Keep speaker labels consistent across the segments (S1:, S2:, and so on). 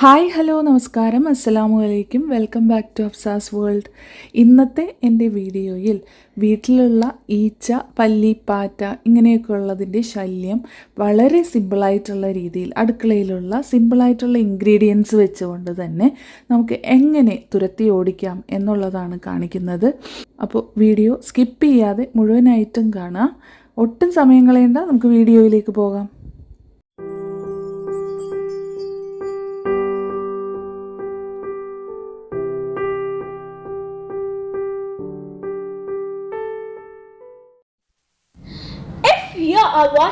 S1: Hi hello നമസ്കാരം. അസ്സലാമു അലൈക്കും. Welcome back to Afsa's world. ഇന്നത്തെ എന്റെ വീഡിയോയിൽ വീട്ടിലുള്ള ഈച്ച പല്ലി പാറ്റ ഇങ്ങനെയൊക്കെ ഉള്ളതിന്റെ ശല്യം വളരെ സിമ്പിളായിട്ടുള്ള രീതിയിൽ അടുക്കളയിലുള്ള സിമ്പിളായിട്ടുള്ള ഇൻഗ്രീഡിയൻസ് വെച്ചുകൊണ്ട് തന്നെ നമുക്ക് എങ്ങനെ തുരത്തി ഓടിക്കാം എന്നുള്ളതാണ് കാണിക്കുന്നത്. അപ്പോൾ വീഡിയോ സ്കിപ്പ് ചെയ്യാതെ മുഴുവനായിട്ടും കാണാം. ഒട്ടും സമയം കളയേണ്ട. നമുക്ക് വീഡിയോയിലേക്ക് പോകാം.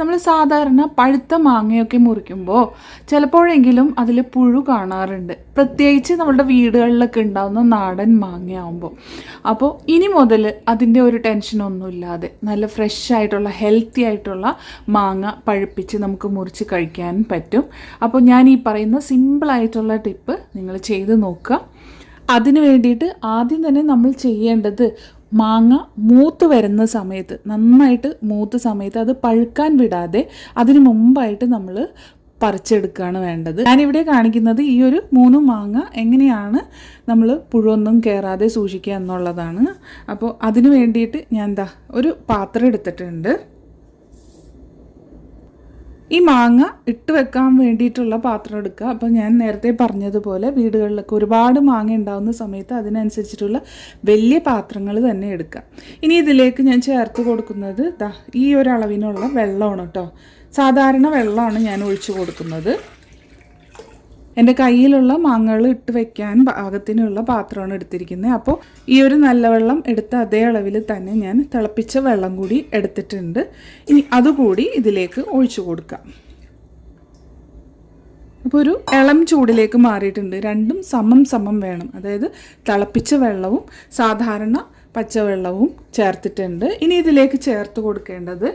S1: നമ്മൾ സാധാരണ പഴുത്ത മാങ്ങയൊക്കെ മുറിക്കുമ്പോൾ ചിലപ്പോഴെങ്കിലും അതിൽ പുഴു കാണാറുണ്ട്. പ്രത്യേകിച്ച് നമ്മുടെ വീടുകളിലൊക്കെ ഉണ്ടാകുന്ന നാടൻ മാങ്ങയാവുമ്പോൾ അപ്പോൾ ഇനി മുതൽ അതിന്റെ ഒരു ടെൻഷനൊന്നുമില്ലാതെ നല്ല ഫ്രഷ് ആയിട്ടുള്ള ഹെൽത്തി ആയിട്ടുള്ള മാങ്ങ പഴുപ്പിച്ച് നമുക്ക് മുറിച്ച് കഴിക്കാൻ പറ്റും. അപ്പോൾ ഞാൻ ഈ പറയുന്ന സിമ്പിളായിട്ടുള്ള ടിപ്പ് നിങ്ങൾ ചെയ്ത് നോക്കുക. അതിന് വേണ്ടിയിട്ട് ആദ്യം തന്നെ നമ്മൾ ചെയ്യേണ്ടത് മാങ്ങ മൂത്ത് വരുന്ന സമയത്ത് നന്നായിട്ട് മൂത്ത് സമയത്ത് അത് പഴുക്കാൻ വിടാതെ അതിന് മുമ്പായിട്ട് നമ്മൾ പറിച്ചെടുക്കുകയാണ് വേണ്ടത്. ഞാനിവിടെ കാണിക്കുന്നത് ഈ ഒരു മൂന്ന് മാങ്ങ എങ്ങനെയാണ് നമ്മൾ പുഴുവൊന്നും കയറാതെ സൂക്ഷിക്കുക എന്നുള്ളതാണ്. അപ്പോൾ അതിന് വേണ്ടിയിട്ട് ഞാൻ എന്താ ഒരു പാത്രം എടുത്തിട്ടുണ്ട്. ഈ മാങ്ങ ഇട്ട് വെക്കാൻ വേണ്ടിയിട്ടുള്ള പാത്രം എടുക്കുക. അപ്പോൾ ഞാൻ നേരത്തെ പറഞ്ഞതുപോലെ വീടുകളിലൊക്കെ ഒരുപാട് മാങ്ങ ഉണ്ടാകുന്ന സമയത്ത് അതിനനുസരിച്ചിട്ടുള്ള വലിയ പാത്രങ്ങൾ തന്നെ എടുക്കുക. ഇനി ഇതിലേക്ക് ഞാൻ ചേർത്ത് കൊടുക്കുന്നത് ദാ ഈ ഒരു അളവിനുള്ള വെള്ളമാണ് കേട്ടോ. സാധാരണ വെള്ളമാണ് ഞാൻ ഒഴിച്ചു കൊടുക്കുന്നത്. എന്റെ കയ്യിലുള്ള മാങ്ങകൾ ഇട്ട് വെക്കാൻ പാകത്തിനുള്ള പാത്രമാണ് എടുത്തിരിക്കുന്നത്. അപ്പോൾ ഈ ഒരു നല്ല വെള്ളം എടുത്ത അതേ അളവിൽ തന്നെ ഞാൻ തിളപ്പിച്ച വെള്ളം കൂടി എടുത്തിട്ടുണ്ട്. ഇനി അതുകൂടി ഇതിലേക്ക് ഒഴിച്ചു കൊടുക്കാം. അപ്പോൾ ഒരു ഇളം ചൂടിലേക്ക് മാറിയിട്ടുണ്ട്. രണ്ടും സമം സമം വേണം. അതായത് തിളപ്പിച്ച വെള്ളവും സാധാരണ പച്ചവെള്ളവും ചേർത്തിട്ടുണ്ട്. ഇനി ഇതിലേക്ക് ചേർത്ത് കൊടുക്കേണ്ടത്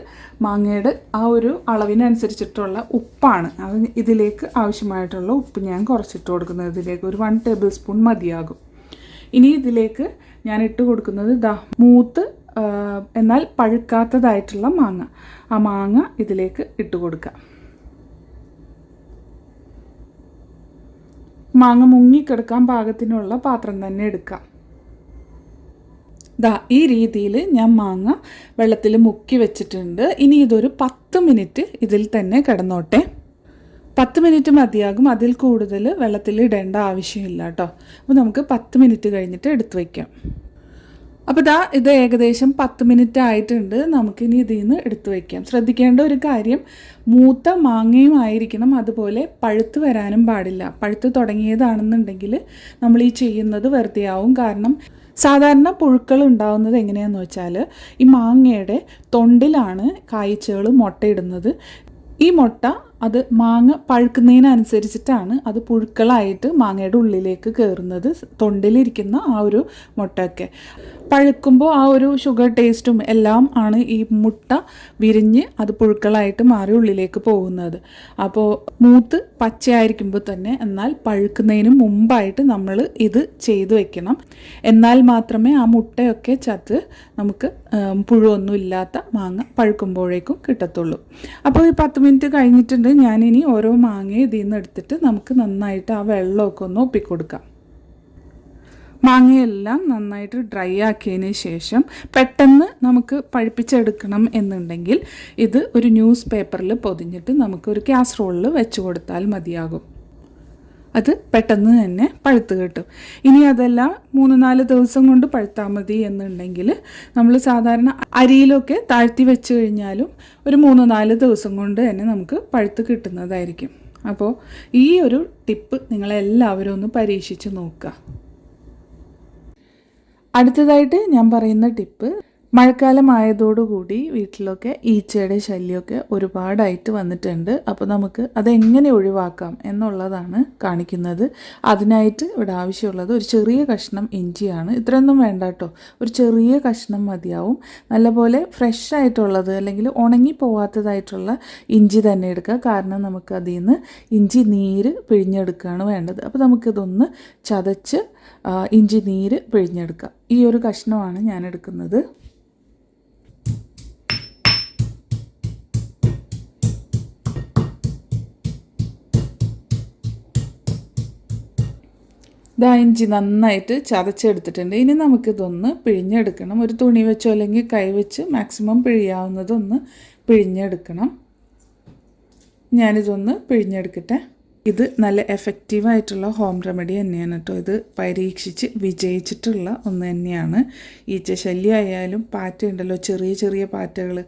S1: മാങ്ങയുടെ ആ ഒരു അളവിനനുസരിച്ചിട്ടുള്ള ഉപ്പാണ്. അത് ഇതിലേക്ക് ആവശ്യമായിട്ടുള്ള ഉപ്പ് ഞാൻ കുറച്ചിട്ട് കൊടുക്കുന്നത്. ഇതിലേക്ക് ഒരു വൺ ടേബിൾ സ്പൂൺ മതിയാകും. ഇനി ഇതിലേക്ക് ഞാൻ ഇട്ട് കൊടുക്കുന്നത് ദാ മൂത്ത് എന്നാൽ പഴുക്കാത്തതായിട്ടുള്ള മാങ്ങ. ആ മാങ്ങ ഇതിലേക്ക് ഇട്ട് കൊടുക്കാം. മാങ്ങ മുങ്ങിക്കിടക്കാൻ പാകത്തിനുള്ള പാത്രം തന്നെ എടുക്കാം. ദാ ഈ രീതിയിൽ ഞാൻ മാങ്ങ വെള്ളത്തിൽ മുക്കി വെച്ചിട്ടുണ്ട്. ഇനി ഇതൊരു പത്ത് മിനിറ്റ് ഇതിൽ തന്നെ കിടന്നോട്ടെ. പത്ത് മിനിറ്റ് മതിയാകും. അതിൽ കൂടുതൽ വെള്ളത്തിൽ ഇടേണ്ട ആവശ്യമില്ല കേട്ടോ. അപ്പോൾ നമുക്ക് പത്ത് മിനിറ്റ് കഴിഞ്ഞിട്ട് എടുത്തു വയ്ക്കാം അപ്പോൾ ദാ ഇത് ഏകദേശം പത്ത് മിനിറ്റ് ആയിട്ടുണ്ട്. നമുക്കിനി ഇതിൽ നിന്ന് എടുത്തു വയ്ക്കാം ശ്രദ്ധിക്കേണ്ട ഒരു കാര്യം മൂത്ത മാങ്ങയും ആയിരിക്കണം. അതുപോലെ പഴുത്ത് വരാനും പാടില്ല. പഴുത്ത് തുടങ്ങിയതാണെന്നുണ്ടെങ്കിൽ നമ്മൾ ഈ ചെയ്യുന്നത് വെറുതെയാവും. കാരണം സാധാരണ പുഴുക്കൾ ഉണ്ടാവുന്നത് എങ്ങനെയാന്ന് വെച്ചാൽ ഈ മാങ്ങയുടെ തൊണ്ടിലാണ് കായ്ച്ചകൾ മുട്ടയിടുന്നത്. ഈ മുട്ട അത് മാങ്ങ പഴുക്കുന്നതിനനുസരിച്ചിട്ടാണ് അത് പുഴുക്കളായിട്ട് മാങ്ങയുടെ ഉള്ളിലേക്ക് കയറുന്നത് തൊണ്ടിലിരിക്കുന്ന ആ ഒരു മുട്ടയൊക്കെ. പഴുക്കുമ്പോൾ ആ ഒരു ഷുഗർ ടേസ്റ്റും എല്ലാം ആണ് ഈ മുട്ട വിരിഞ്ഞ് അത് പുഴുക്കളായിട്ട് മാറി ഉള്ളിലേക്ക് പോകുന്നത്. അപ്പോൾ മൂത്ത് പച്ചയായിരിക്കുമ്പോൾ തന്നെ എന്നാൽ പഴുക്കുന്നതിന് മുമ്പായിട്ട് നമ്മൾ ഇത് ചെയ്തു വെക്കണം. എന്നാൽ മാത്രമേ ആ മുട്ടയൊക്കെ ചത്ത് നമുക്ക് പുഴുവൊന്നും ഇല്ലാത്ത മാങ്ങ പഴുക്കുമ്പോഴേക്കും കിട്ടത്തുള്ളൂ. അപ്പോൾ ഈ പത്ത് മിനിറ്റ് കഴിഞ്ഞിട്ടുണ്ട്. ഞാനിനി ഓരോ മാങ്ങയും ഇതിൽ നിന്ന് എടുത്തിട്ട് നമുക്ക് നന്നായിട്ട് ആ വെള്ളമൊക്കെ ഒന്ന് ഒപ്പിക്കൊടുക്കാം. മാങ്ങയെല്ലാം നന്നായിട്ട് ഡ്രൈ ആക്കിയതിന് ശേഷം പെട്ടെന്ന് നമുക്ക് പഴുപ്പിച്ചെടുക്കണം എന്നുണ്ടെങ്കിൽ ഇത് ഒരു ന്യൂസ് പേപ്പറിൽ പൊതിഞ്ഞിട്ട് നമുക്ക് ഒരു കാസറോളിൽ വെച്ച് കൊടുത്താൽ മതിയാകും. അത് പെട്ടെന്ന് തന്നെ പഴുത്ത് കിട്ടും. ഇനി അതല്ല മൂന്ന് നാല് ദിവസം കൊണ്ട് പഴുത്താൽ മതി എന്നുണ്ടെങ്കിൽ നമ്മൾ സാധാരണ അരിയിലൊക്കെ താഴ്ത്തി വെച്ച് കഴിഞ്ഞാലും ഒരു മൂന്ന് നാല് ദിവസം കൊണ്ട് തന്നെ നമുക്ക് പഴുത്ത് കിട്ടുന്നതായിരിക്കും. അപ്പോൾ ഈ ഒരു ടിപ്പ് നിങ്ങളെല്ലാവരും ഒന്ന് പരീക്ഷിച്ച് നോക്കുക. അടുത്തതായിട്ട് ഞാൻ പറയുന്ന ടിപ്പ് മഴക്കാലമായതോടുകൂടി വീട്ടിലൊക്കെ ഈച്ചയുടെ ശല്യമൊക്കെ ഒരുപാടായിട്ട് വന്നിട്ടുണ്ട്. അപ്പോൾ നമുക്ക് അതെങ്ങനെ ഒഴിവാക്കാം എന്നുള്ളതാണ് കാണിക്കുന്നത്. അതിനായിട്ട് ഇവിടെ ആവശ്യമുള്ളത് ഒരു ചെറിയ കഷ്ണം ഇഞ്ചിയാണ്. ഇത്രയൊന്നും വേണ്ട കേട്ടോ ഒരു ചെറിയ കഷ്ണം മതിയാവും. നല്ലപോലെ ഫ്രഷ് ആയിട്ടുള്ളത് അല്ലെങ്കിൽ ഉണങ്ങി പോവാത്തതായിട്ടുള്ള ഇഞ്ചി തന്നെ എടുക്കുക. കാരണം നമുക്ക് അതിൽ നിന്ന് ഇഞ്ചി നീര് പിഴിഞ്ഞെടുക്കുകയാണ് വേണ്ടത്. അപ്പോൾ നമുക്കിതൊന്ന് ചതച്ച് ഇഞ്ചി നീര് പിഴിഞ്ഞെടുക്കാം. ഈ ഒരു കഷ്ണമാണ് ഞാൻ എടുക്കുന്നത്. ഇതാ ഇഞ്ചി നന്നായിട്ട് ചതച്ചെടുത്തിട്ടുണ്ട്. ഇനി നമുക്കിതൊന്ന് പിഴിഞ്ഞെടുക്കണം. ഒരു തുണി വെച്ചോ അല്ലെങ്കിൽ കൈ വെച്ച് മാക്സിമം പിഴിയാവുന്നതൊന്ന് പിഴിഞ്ഞെടുക്കണം. ഞാനിതൊന്ന് പിഴിഞ്ഞെടുക്കട്ടെ. ഇത് നല്ല എഫക്റ്റീവായിട്ടുള്ള ഹോം റെമഡി തന്നെയാണ് കേട്ടോ ഇത് പരീക്ഷിച്ച് വിജയിച്ചിട്ടുള്ള ഒന്ന് തന്നെയാണ്. ഈച്ച ശല്യമായാലും പാറ്റ ഉണ്ടല്ലോ ചെറിയ ചെറിയ പാറ്റകൾ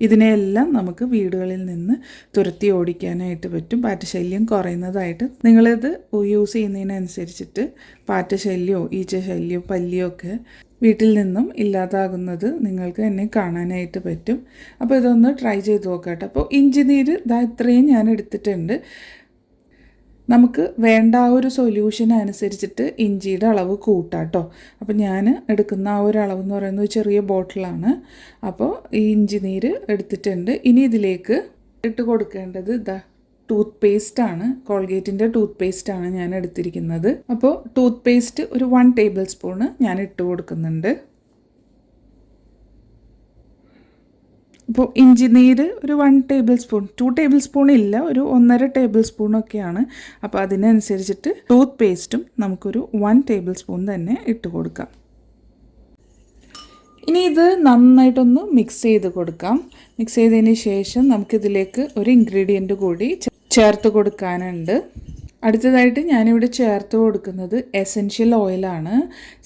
S1: ഇതിനെയെല്ലാം നമുക്ക് വീടുകളിൽ നിന്ന് തുരത്തി ഓടിക്കാനായിട്ട് പറ്റും. പാറ്റ ശല്യം കുറയുന്നതായിട്ട്. നിങ്ങളിത് യൂസ് ചെയ്യുന്നതിനനുസരിച്ചിട്ട് പാറ്റ ശല്യമോ ഈച്ച ശല്യമോ പല്ലിയോ ഒക്കെ വീട്ടിൽ നിന്നും ഇല്ലാതാകുന്നത് നിങ്ങൾക്ക് തന്നെ കാണാനായിട്ട് പറ്റും. അപ്പോൾ ഇതൊന്ന് ട്രൈ ചെയ്ത് നോക്കാം കേട്ടോ അപ്പോൾ ഇഞ്ചി നീര് ഇതാ ഇത്രയും ഞാൻ എടുത്തിട്ടുണ്ട്. നമുക്ക് വേണ്ട ആ ഒരു സൊല്യൂഷൻ അനുസരിച്ചിട്ട് ഇഞ്ചിയുടെ അളവ് കൂട്ടാം കേട്ടോ അപ്പോൾ ഞാൻ എടുക്കുന്ന ആ ഒരു അളവ് എന്ന് പറയുന്നത് ചെറിയ ബോട്ടിലാണ് അപ്പോൾ ഈ ഇഞ്ചി നീര് എടുത്തിട്ടുണ്ട്. ഇനി ഇതിലേക്ക് ഇട്ട് കൊടുക്കേണ്ടത് ഇതാ ടൂത്ത് പേസ്റ്റ് ആണ്. കോൾഗേറ്റിന്റെ ടൂത്ത് പേസ്റ്റ് ആണ് ഞാൻ എടുത്തിരിക്കുന്നത്. അപ്പോൾ ടൂത്ത് പേസ്റ്റ് ഒരു വൺ ടേബിൾ സ്പൂണ് ഞാൻ ഇട്ട് കൊടുക്കുന്നുണ്ട്. ഇപ്പോൾ ഇഞ്ചി നീര് ഒരു one tablespoon two tablespoon ഇല്ല ഒരു ഒന്നര ടേബിൾ സ്പൂണൊക്കെയാണ് അപ്പോൾ അതിനനുസരിച്ചിട്ട് ടൂത്ത് പേസ്റ്റും നമുക്കൊരു വൺ ടേബിൾ സ്പൂൺ തന്നെ ഇട്ട് കൊടുക്കാം. ഇനി ഇത് നന്നായിട്ടൊന്ന് മിക്സ് ചെയ്ത് കൊടുക്കാം. മിക്സ് ചെയ്തതിന് ശേഷം നമുക്കിതിലേക്ക് ഒരു ഇൻഗ്രീഡിയന്റ് കൂടി ചേർത്ത് കൊടുക്കാനുണ്ട്. അടുത്തതായിട്ട് ഞാനിവിടെ ചേർത്ത് കൊടുക്കുന്നത് എസെൻഷ്യൽ ഓയിലാണ്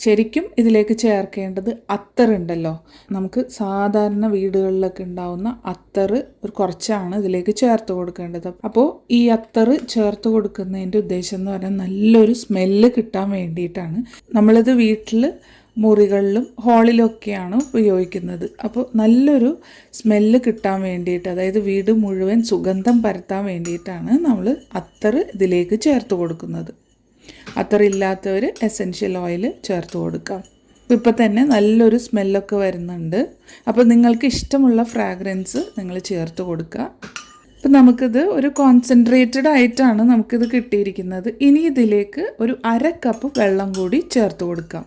S1: ശരിക്കും ഇതിലേക്ക് ചേർക്കേണ്ടത് അത്തറുണ്ടല്ലോ നമുക്ക് സാധാരണ വീടുകളിലൊക്കെ ഉണ്ടാവുന്ന അത്തറ് ഒരു കുറച്ചാണ് ഇതിലേക്ക് ചേർത്ത് കൊടുക്കേണ്ടത്. അപ്പോൾ ഈ അത്തറ് ചേർത്ത് കൊടുക്കുന്നതിന്റെ ഉദ്ദേശം എന്ന് പറഞ്ഞാൽ നല്ലൊരു സ്മെല്ല് കിട്ടാൻ വേണ്ടിയിട്ടാണ്. നമ്മളിത് വീട്ടിൽ മുറികളിലും ഹാളിലൊക്കെയാണ് ഉപയോഗിക്കുന്നത്. അപ്പോൾ നല്ലൊരു സ്മെല്ല് കിട്ടാൻ വേണ്ടിയിട്ട് അതായത് വീട് മുഴുവൻ സുഗന്ധം പരത്താൻ വേണ്ടിയിട്ടാണ് നമ്മൾ അത്തർ ഇതിലേക്ക് ചേർത്ത് കൊടുക്കുന്നത്. അത്തർ ഇല്ലാത്തവർ എസെൻഷ്യൽ ഓയിൽ ചേർത്ത് കൊടുക്കാം. ഇപ്പം തന്നെ നല്ലൊരു സ്മെല്ലൊക്കെ വരുന്നുണ്ട്. അപ്പോൾ നിങ്ങൾക്ക് ഇഷ്ടമുള്ള ഫ്രാഗ്രൻസ് നിങ്ങൾ ചേർത്ത് കൊടുക്കുക. അപ്പം നമുക്കിത് ഒരു കോൺസെൻട്രേറ്റഡ് ആയിട്ടാണ് നമുക്കിത് കിട്ടിയിരിക്കുന്നത്. ഇനി ഇതിലേക്ക് ഒരു അര കപ്പ് വെള്ളം കൂടി ചേർത്ത് കൊടുക്കാം.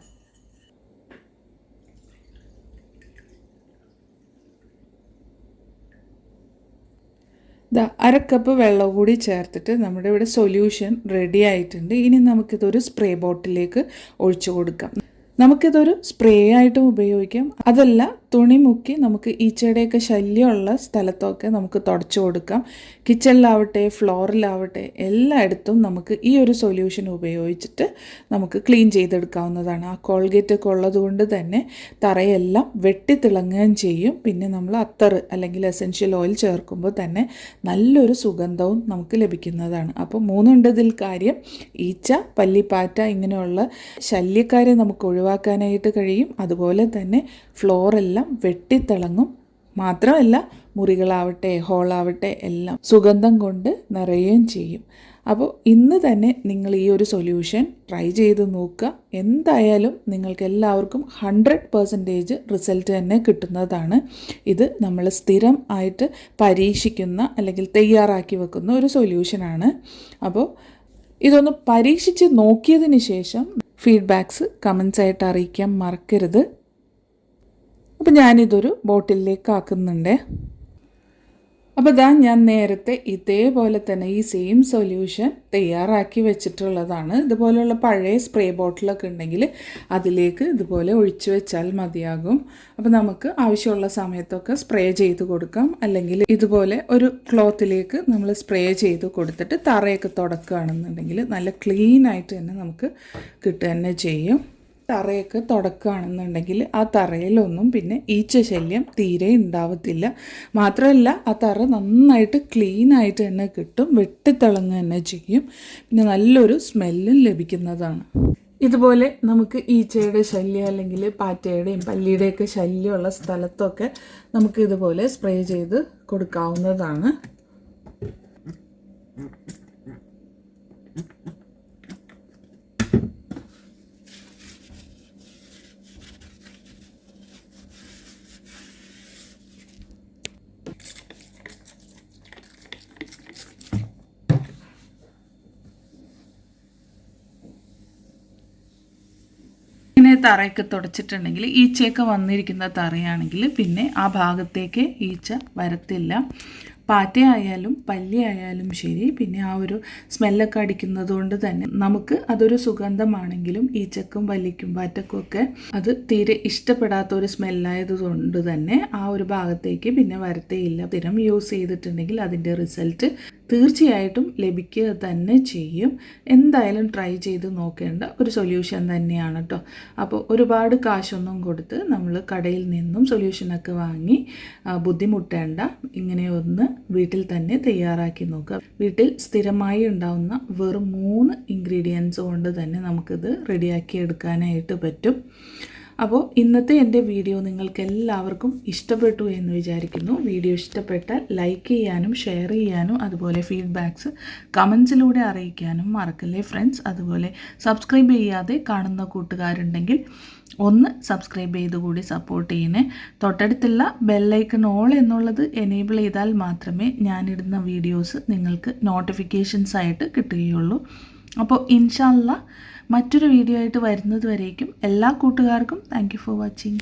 S1: ദാ കപ്പ് വെള്ളം കൂടി ചേർത്തിട്ട് നമ്മുടെ ഇവിടെ സൊല്യൂഷൻ റെഡി ആയിട്ടുണ്ട്. ഇനി നമുക്കിതൊരു സ്പ്രേ ബോട്ടിലേക്ക് ഒഴിച്ചു കൊടുക്കാം. നമുക്കിതൊരു സ്പ്രേ ആയിട്ടും ഉപയോഗിക്കാം. അതല്ല തുണി മുക്കി നമുക്ക് ഈച്ചയുടെയൊക്കെ ശല്യമുള്ള സ്ഥലത്തൊക്കെ നമുക്ക് തുടച്ചു കൊടുക്കാം. കിച്ചണിലാവട്ടെ ഫ്ലോറിലാവട്ടെ എല്ലായിടത്തും നമുക്ക് ഈ ഒരു സൊല്യൂഷൻ ഉപയോഗിച്ചിട്ട് നമുക്ക് ക്ലീൻ ചെയ്തെടുക്കാവുന്നതാണ്. ആ കോൾഗേറ്റ് ഒക്കെ ഉള്ളതുകൊണ്ട് തന്നെ തറയെല്ലാം വെട്ടിത്തിളങ്ങുകയും ചെയ്യും. പിന്നെ നമ്മൾ അത്തറ് അല്ലെങ്കിൽ എസെൻഷ്യൽ ഓയിൽ ചേർക്കുമ്പോൾ തന്നെ നല്ലൊരു സുഗന്ധവും നമുക്ക് ലഭിക്കുന്നതാണ്. അപ്പോൾ മൂന്നുണ്ടതിൽ കാര്യം. ഈച്ച പല്ലിപ്പാറ്റ ഇങ്ങനെയുള്ള ശല്യക്കാരെ നമുക്ക് ഒഴിവാക്കാനായിട്ട് കഴിയും. അതുപോലെ തന്നെ ഫ്ലോറെല്ലാം വെട്ടിത്തിളങ്ങും. മാത്രമല്ല മുറികളാവട്ടെ ഹോളാവട്ടെ എല്ലാം സുഗന്ധം കൊണ്ട് നിറയുകയും ചെയ്യും. അപ്പോൾ ഇന്ന് തന്നെ നിങ്ങൾ ഈ ഒരു സൊല്യൂഷൻ ട്രൈ ചെയ്ത് നോക്കുക. എന്തായാലും നിങ്ങൾക്ക് എല്ലാവർക്കും ഹൺഡ്രഡ് പെർസെന്റേജ് റിസൾട്ട് തന്നെ കിട്ടുന്നതാണ്. ഇത് നമ്മൾ സ്ഥിരം ആയിട്ട് പരീക്ഷിക്കുന്ന അല്ലെങ്കിൽ തയ്യാറാക്കി വെക്കുന്ന ഒരു സൊല്യൂഷനാണ് അപ്പോൾ ഇതൊന്ന് പരീക്ഷിച്ച് നോക്കിയതിന് ശേഷം ഫീഡ്ബാക്സ് കമൻസ് ആയിട്ട് അറിയിക്കാൻ മറക്കരുത്. അപ്പോൾ ഞാനിതൊരു ബോട്ടിലേക്ക് ആക്കുന്നുണ്ട് അപ്പോൾ ഇതാ ഞാൻ നേരത്തെ ഇതേപോലെ തന്നെ ഈ സെയിം സൊല്യൂഷൻ തയ്യാറാക്കി വെച്ചിട്ടുള്ളതാണ്. ഇതുപോലെയുള്ള പഴയ സ്പ്രേ ബോട്ടിലൊക്കെ ഉണ്ടെങ്കിൽ അതിലേക്ക് ഇതുപോലെ ഒഴിച്ചു വെച്ചാൽ മതിയാകും. അപ്പോൾ നമുക്ക് ആവശ്യമുള്ള സമയത്തൊക്കെ സ്പ്രേ ചെയ്ത് കൊടുക്കാം. അല്ലെങ്കിൽ ഇതുപോലെ ഒരു ക്ലോത്തിലേക്ക് നമ്മൾ സ്പ്രേ ചെയ്ത് കൊടുത്തിട്ട് തറയൊക്കെ തുടക്കുകയാണെന്നുണ്ടെങ്കിൽ നല്ല ക്ലീൻ ആയിട്ട് തന്നെ നമുക്ക് കിട്ടുക തന്നെ ചെയ്യും. തറയൊക്കെ തുടക്കുകയാണെന്നുണ്ടെങ്കിൽ ആ തറയിലൊന്നും പിന്നെ ഈച്ച ശല്യം തീരെ ഉണ്ടാവത്തില്ല. മാത്രമല്ല ആ തറ നന്നായിട്ട് ക്ലീൻ ആയിട്ട് തന്നെ കിട്ടും വെട്ടിത്തിളങ്ങുക തന്നെ ചെയ്യും. പിന്നെ നല്ലൊരു സ്മെല്ലും ലഭിക്കുന്നതാണ്. ഇതുപോലെ നമുക്ക് ഈച്ചയുടെ ശല്യം അല്ലെങ്കിൽ പാറ്റയുടെയും പല്ലിയുടെയൊക്കെ ശല്യമുള്ള സ്ഥലത്തൊക്കെ നമുക്ക് ഇതുപോലെ സ്പ്രേ ചെയ്ത് കൊടുക്കാവുന്നതാണ്. തറയൊക്കെ തുടച്ചിട്ടുണ്ടെങ്കിൽ ഈച്ചയൊക്കെ വന്നിരിക്കുന്ന തറയാണെങ്കിൽ പിന്നെ ആ ഭാഗത്തേക്ക് ഈച്ച വരത്തില്ല. പാറ്റയായാലും പല്ലിയായാലും ശരി പിന്നെ ആ ഒരു സ്മെല്ലൊക്കെ അടിക്കുന്നത് കൊണ്ട് തന്നെ നമുക്ക് അതൊരു സുഗന്ധമാണെങ്കിലും ഈച്ചക്കും പല്ലിക്കും പാറ്റക്കും ഒക്കെ അത് തീരെ ഇഷ്ടപ്പെടാത്ത ഒരു സ്മെല്ലായത് കൊണ്ട് തന്നെ ആ ഒരു ഭാഗത്തേക്ക് പിന്നെ വരത്തേയില്ല. സ്ഥിരം യൂസ് ചെയ്തിട്ടുണ്ടെങ്കിൽ അതിന്റെ റിസൾട്ട് തീർച്ചയായിട്ടും ലഭിക്കുക തന്നെ ചെയ്യും. എന്തായാലും ട്രൈ ചെയ്ത് നോക്കേണ്ട ഒരു സൊല്യൂഷൻ തന്നെയാണ് കേട്ടോ അപ്പോൾ ഒരുപാട് കാശൊന്നും കൊടുത്ത് നമ്മൾ കടയിൽ നിന്നും സൊല്യൂഷനൊക്കെ വാങ്ങി ബുദ്ധിമുട്ടേണ്ട ഇങ്ങനെ ഒന്ന് വീട്ടിൽ തന്നെ തയ്യാറാക്കി നോക്കുക. വീട്ടിൽ സ്ഥിരമായി ഉണ്ടാവുന്ന വെറും മൂന്ന് ഇൻഗ്രീഡിയൻസ് കൊണ്ട് തന്നെ നമുക്കിത് റെഡിയാക്കി എടുക്കാനായിട്ട് പറ്റും. അപ്പോൾ ഇന്നത്തെ എന്റെ വീഡിയോ നിങ്ങൾക്ക് എല്ലാവർക്കും ഇഷ്ടപ്പെട്ടു എന്ന് വിചാരിക്കുന്നു. വീഡിയോ ഇഷ്ടപ്പെട്ടാൽ ലൈക്ക് ചെയ്യാനും ഷെയർ ചെയ്യാനും അതുപോലെ ഫീഡ്ബാക്ക്സ് കമൻസിലൂടെ അറിയിക്കാനും മറക്കല്ലേ ഫ്രണ്ട്സ്? അതുപോലെ സബ്സ്ക്രൈബ് ചെയ്യാതെ കാണുന്ന കൂട്ടുകാരുണ്ടെങ്കിൽ ഒന്ന് സബ്സ്ക്രൈബ് ചെയ്തുകൂടി സപ്പോർട്ട് ചെയ്യണേ. തൊട്ടടുത്തുള്ള ബെല്ലൈക്കൺ ഓൾ എന്നുള്ളത് എനേബിൾ ചെയ്താൽ മാത്രമേ ഞാനിടുന്ന വീഡിയോസ് നിങ്ങൾക്ക് നോട്ടിഫിക്കേഷൻസ് ആയിട്ട് കിട്ടുകയുള്ളൂ. അപ്പോൾ ഇൻഷാല്ല മറ്റൊരു വീഡിയോ ആയിട്ട് വരുന്നത് വരേക്കും. എല്ലാ കൂട്ടുകാർക്കും താങ്ക് ഫോർ വാച്ചിങ്